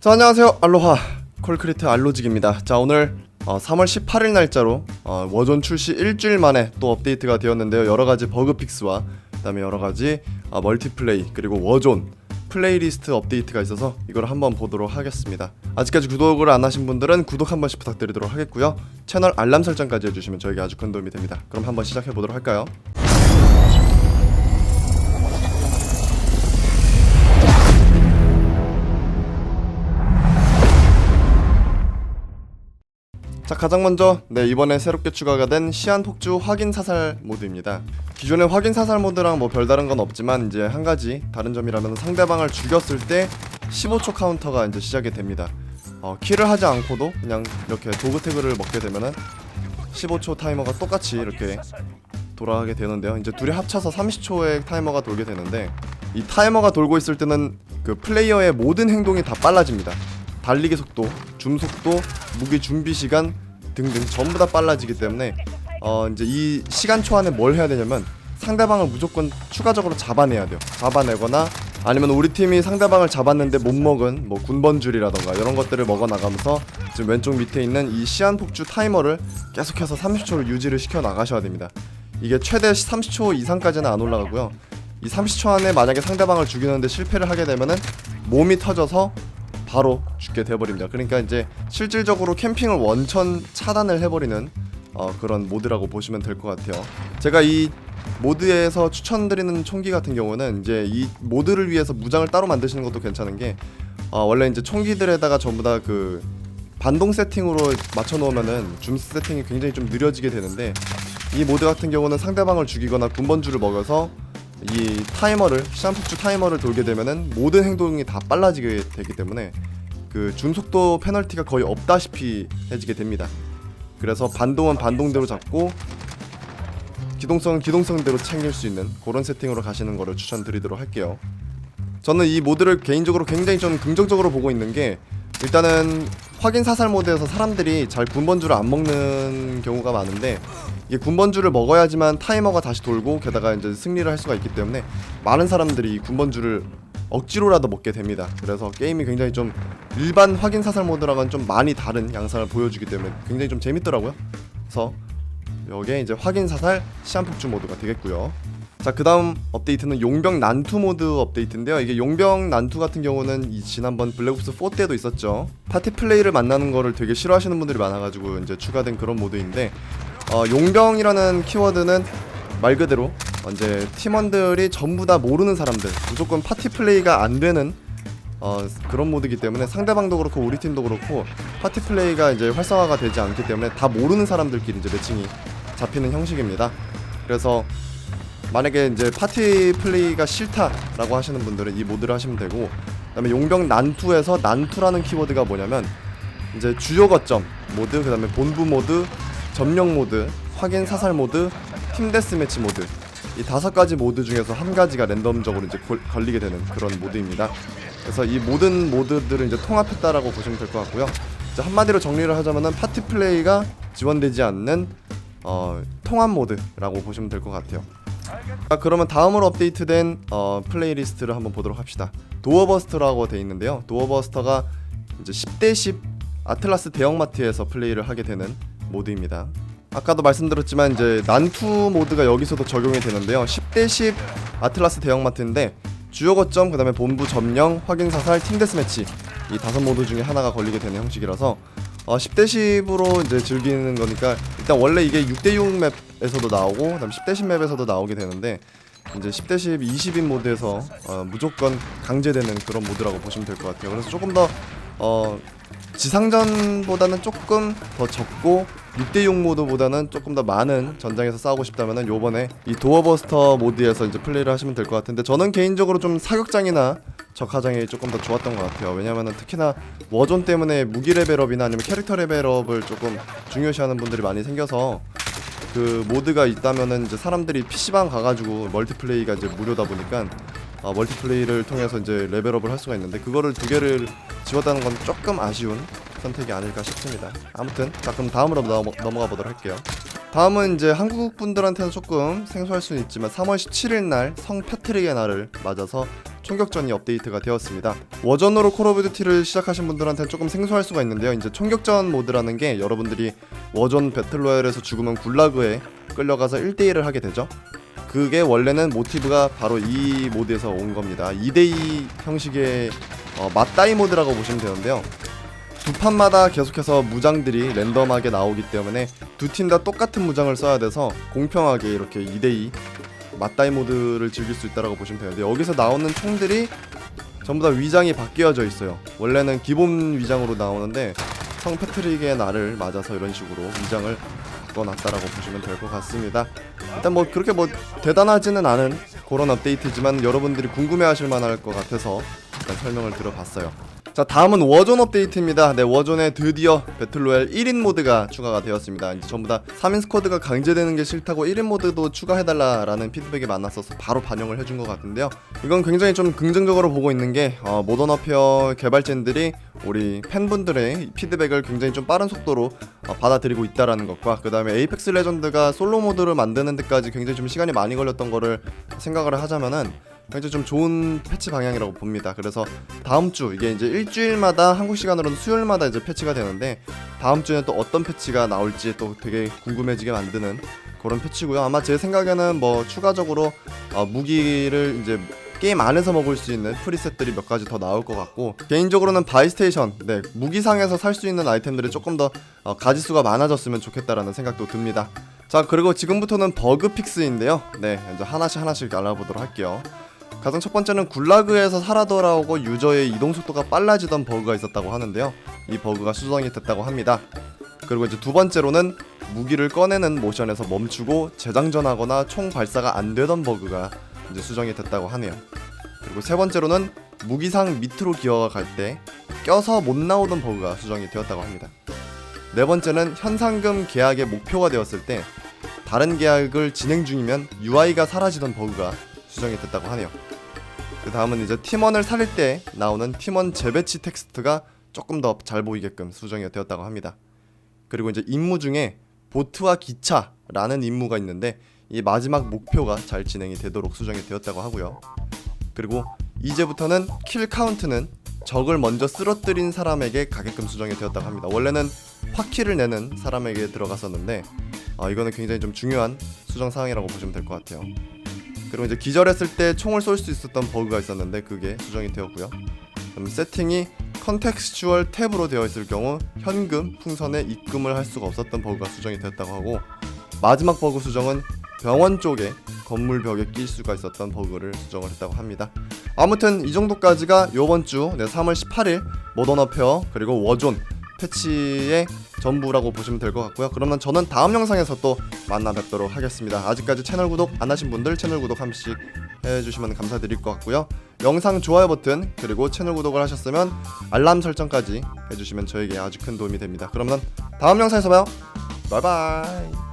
자 안녕하세요. 알로하. 콜크리트 알로직입니다. 자 오늘 어, 3월 18일 날짜로 어, 워존 출시 일주일 만에 또 업데이트가 되었는데요. 여러가지 버그 픽스와 그 다음에 여러가지 어, 멀티플레이 그리고 워존 플레이리스트 업데이트가 있어서 이걸 한번 보도록 하겠습니다. 아직까지 구독을 안 하신 분들은 구독 한 번씩 부탁드리도록 하겠고요. 채널 알람 설정까지 해주시면 저에게 아주 큰 도움이 됩니다. 그럼 한번 시작해 보도록 할까요 자 가장 먼저 네 이번에 새롭게 추가가 된 시한 폭주 확인 사살 모드입니다. 기존의 확인 사살 모드랑 뭐 별다른 건 없지만 이제 한 가지 다른 점이라면 상대방을 죽였을 때 15초 카운터가 이제 시작이 됩니다. 어, 킬을 하지 않고도 그냥 이렇게 도그 태그를 먹게 되면은 15초 타이머가 똑같이 이렇게 돌아가게 되는데요. 이제 둘이 합쳐서 30초의 타이머가 돌게 되는데 이 타이머가 돌고 있을 때는 그 플레이어의 모든 행동이 다 빨라집니다. 달리기 속도, 줌 속도, 무기 준비 시간 등등 전부 다 빨라지기 때문에 어 이제 이 시간초 안에 뭘 해야 되냐면 상대방을 무조건 추가적으로 잡아내야 돼요. 잡아내거나 아니면 우리 팀이 상대방을 잡았는데 못 먹은 뭐 군번줄이라던가 이런 것들을 먹어 나가면서 지금 왼쪽 밑에 있는 이 시한 폭주 타이머를 계속해서 30초를 유지를 시켜 나가셔야 됩니다. 이게 최대 30초 이상까지는 안 올라가고요. 이 30초 안에 만약에 상대방을 죽이는데 실패를 하게 되면은 몸이 터져서 바로 죽게 돼버립니다. 그러니까 이제 실질적으로 캠핑을 원천 차단을 해버리는 어, 그런 모드라고 보시면 될 것 같아요. 제가 이 모드에서 추천드리는 총기 같은 경우는 이제 이 모드를 위해서 무장을 따로 만드시는 것도 괜찮은 게 어, 원래 이제 총기들에다가 전부 다 그 반동 세팅으로 맞춰 놓으면은 줌 세팅이 굉장히 좀 느려지게 되는데 이 모드 같은 경우는 상대방을 죽이거나 군번줄을 먹여서 이 타이머를 샴푸추 타이머를 돌게 되면은 모든 행동이 다 빨라지게 되기 때문에 그 줌속도 페널티가 거의 없다시피 해지게 됩니다. 그래서 반동은 반동대로 잡고 기동성은 기동성대로 챙길 수 있는 그런 세팅으로 가시는 거를 추천드리도록 할게요. 저는 이 모드를 개인적으로 굉장히 좀 긍정적으로 보고 있는 게 일단은 확인 사살 모드에서 사람들이 잘 군번줄을 안 먹는 경우가 많은데 이게 군번줄을 먹어야지만 타이머가 다시 돌고 게다가 이제 승리를 할 수가 있기 때문에 많은 사람들이 이 군번줄을 억지로라도 먹게 됩니다. 그래서 게임이 굉장히 좀 일반 확인 사살 모드랑은 좀 많이 다른 양상을 보여주기 때문에 굉장히 좀 재밌더라고요. 그래서 여기에 이제 확인 사살 시한 폭주 모드가 되겠고요. 자, 그 다음 업데이트는 용병 난투 모드 업데이트인데요. 이게 용병 난투 같은 경우는 이 지난번 블랙옵스 4 때도 있었죠. 파티 플레이를 만나는 거를 되게 싫어하시는 분들이 많아가지고 이제 추가된 그런 모드인데 어, 용병이라는 키워드는 말 그대로 이제 팀원들이 전부 다 모르는 사람들, 무조건 파티 플레이가 안 되는 어, 그런 모드이기 때문에 상대방도 그렇고 우리 팀도 그렇고 파티 플레이가 이제 활성화가 되지 않기 때문에 다 모르는 사람들끼리 이제 매칭이 잡히는 형식입니다. 그래서 만약에 이제 파티 플레이가 싫다라고 하시는 분들은 이 모드를 하시면 되고 그다음에 용병 난투에서 난투라는 키워드가 뭐냐면 이제 주요 거점 모드 그다음에 본부 모드 점령 모드 확인 사살 모드 팀 데스매치 모드 이 다섯 가지 모드 중에서 한 가지가 랜덤적으로 이제 골- 걸리게 되는 그런 모드입니다. 그래서 이 모든 모드들을 이제 통합했다라고 보시면 될 것 같고요. 한마디로 정리를 하자면은 파티 플레이가 지원되지 않는 어, 통합 모드라고 보시면 될 것 같아요. 자, 그러면 다음으로 업데이트된 어, 플레이리스트를 한번 보도록 합시다. 도어버스터라고 돼 있는데요. 도어버스터가 이제 10대 10 아틀라스 대형마트에서 플레이를 하게 되는 모드입니다. 아까도 말씀드렸지만 이제 난투 모드가 여기서도 적용이 되는데요. 10대 10 아틀라스 대형마트인데 주요 거점 그다음에 본부 점령 확인 사살 팀 데스매치 이 다섯 모드 중에 하나가 걸리게 되는 형식이라서 어, 10대 10으로 이제 즐기는 거니까 일단 원래 이게 6대 6 맵에서도 나오고 그다음 10대 10 맵에서도 나오게 되는데 이제 10대 10 20인 모드에서 어, 무조건 강제되는 그런 모드라고 보시면 될 것 같아요. 그래서 조금 더 어, 지상전보다는 조금 더 적고 6대6 모드보다는 조금 더 많은 전장에서 싸우고 싶다면은 요번에 이 도어버스터 모드에서 이제 플레이를 하시면 될 것 같은데 저는 개인적으로 좀 사격장이나 적화장이 조금 더 좋았던 것 같아요 왜냐면은 특히나 워존 때문에 무기 레벨업이나 아니면 캐릭터 레벨업을 조금 중요시하는 분들이 많이 생겨서 그 모드가 있다면은 이제 사람들이 PC방 가가지고 멀티플레이가 이제 무료다 보니까 어, 멀티플레이를 통해서 이제 레벨업을 할 수가 있는데 그거를 두 개를 지웠다는 건 조금 아쉬운 선택이 아닐까 싶습니다. 아무튼 자 그럼 다음으로 넘어, 넘어가 보도록 할게요. 다음은 이제 한국 분들한테는 조금 생소할 수는 있지만 3월 17일 날 성 패트릭의 날을 맞아서 총격전이 업데이트가 되었습니다. 워전으로 콜 오브 듀티를 시작하신 분들한테는 조금 생소할 수가 있는데요. 이제 총격전 모드라는 게 여러분들이 워전 배틀로얄에서 죽으면 굴라그에 끌려가서 1대1을 하게 되죠. 그게 원래는 모티브가 바로 이 모드에서 온 겁니다. 2대2 형식의 어, 맞다이 모드라고 보시면 되는데요. 두 판마다 계속해서 무장들이 랜덤하게 나오기 때문에 두 팀 다 똑같은 무장을 써야 돼서 공평하게 이렇게 2대2 맞다이 모드를 즐길 수 있다고 보시면 되는데 여기서 나오는 총들이 전부 다 위장이 바뀌어져 있어요. 원래는 기본 위장으로 나오는데 성 패트릭의 날을 맞아서 이런 식으로 위장을 바꿔놨다라고 보시면 될 것 같습니다. 일단 뭐 그렇게 뭐 대단하지는 않은 그런 업데이트지만 여러분들이 궁금해하실 만할 것 같아서 일단 설명을 들어봤어요. 자 다음은 워존 업데이트입니다. 네 워존에 드디어 배틀로얄 1인 모드가 추가가 되었습니다. 이제 전부 다 3인 스쿼드가 강제되는 게 싫다고 1인 모드도 추가해달라 라는 피드백이 많았어서 바로 반영을 해준 것 같은데요. 이건 굉장히 좀 긍정적으로 보고 있는 게 어, 모던 어페어 개발진들이 우리 팬분들의 피드백을 굉장히 좀 빠른 속도로 어, 받아들이고 있다라는 것과 그 다음에 에이펙스 레전드가 솔로 모드를 만드는 데까지 굉장히 좀 시간이 많이 걸렸던 거를 생각을 하자면은 굉장히 좀 좋은 패치 방향이라고 봅니다. 그래서 다음 주 이게 이제 일주일마다 한국 시간으로는 수요일마다 이제 패치가 되는데 다음 주에는 또 어떤 패치가 나올지 또 되게 궁금해지게 만드는 그런 패치고요. 아마 제 생각에는 뭐 추가적으로 어, 무기를 이제 게임 안에서 먹을 수 있는 프리셋들이 몇 가지 더 나올 것 같고 개인적으로는 바이스테이션 네 무기상에서 살 수 있는 아이템들이 조금 더 어, 가지수가 많아졌으면 좋겠다라는 생각도 듭니다. 자 그리고 지금부터는 버그 픽스인데요. 네 이제 하나씩 하나씩 알아보도록 할게요. 가장 첫 번째는 굴라그에서 살아 돌아오고 유저의 이동 속도가 빨라지던 버그가 있었다고 하는데요. 이 버그가 수정이 됐다고 합니다. 그리고 이제 두 번째로는 무기를 꺼내는 모션에서 멈추고 재장전하거나 총 발사가 안 되던 버그가 이제 수정이 됐다고 하네요. 그리고 세 번째로는 무기상 밑으로 기어갈 때 껴서 못 나오던 버그가 수정이 되었다고 합니다. 네 번째는 현상금 계약의 목표가 되었을 때 다른 계약을 진행 중이면 UI가 사라지던 버그가 수정이 됐다고 하네요. 그 다음은 이제 팀원을 살릴 때 나오는 팀원 재배치 텍스트가 조금 더 잘 보이게끔 수정이 되었다고 합니다. 그리고 이제 임무 중에 보트와 기차라는 임무가 있는데 이 마지막 목표가 잘 진행이 되도록 수정이 되었다고 하고요. 그리고 이제부터는 킬 카운트는 적을 먼저 쓰러뜨린 사람에게 가게끔 수정이 되었다고 합니다. 원래는 화키를 내는 사람에게 들어갔었는데 아, 이거는 굉장히 좀 중요한 수정 사항이라고 보시면 될 것 같아요. 그리고 이제 기절했을 때 총을 쏠 수 있었던 버그가 있었는데 그게 수정이 되었고요. 그럼 세팅이 컨텍스추얼 탭으로 되어 있을 경우 현금 풍선에 입금을 할 수가 없었던 버그가 수정이 되었다고 하고 마지막 버그 수정은 병원 쪽에 건물 벽에 낄 수가 있었던 버그를 수정을 했다고 합니다. 아무튼 이 정도까지가 요번 주 네, 3월 18일 모던 어페어 그리고 워존 패치의 전부라고 보시면 될 것 같고요. 그러면 저는 다음 영상에서 또 만나 뵙도록 하겠습니다. 아직까지 채널 구독 안 하신 분들 채널 구독 한 번씩 해주시면 감사드릴 것 같고요. 영상 좋아요 버튼 그리고 채널 구독을 하셨으면 알람 설정까지 해주시면 저에게 아주 큰 도움이 됩니다. 그러면 다음 영상에서 봐요. 바이바이.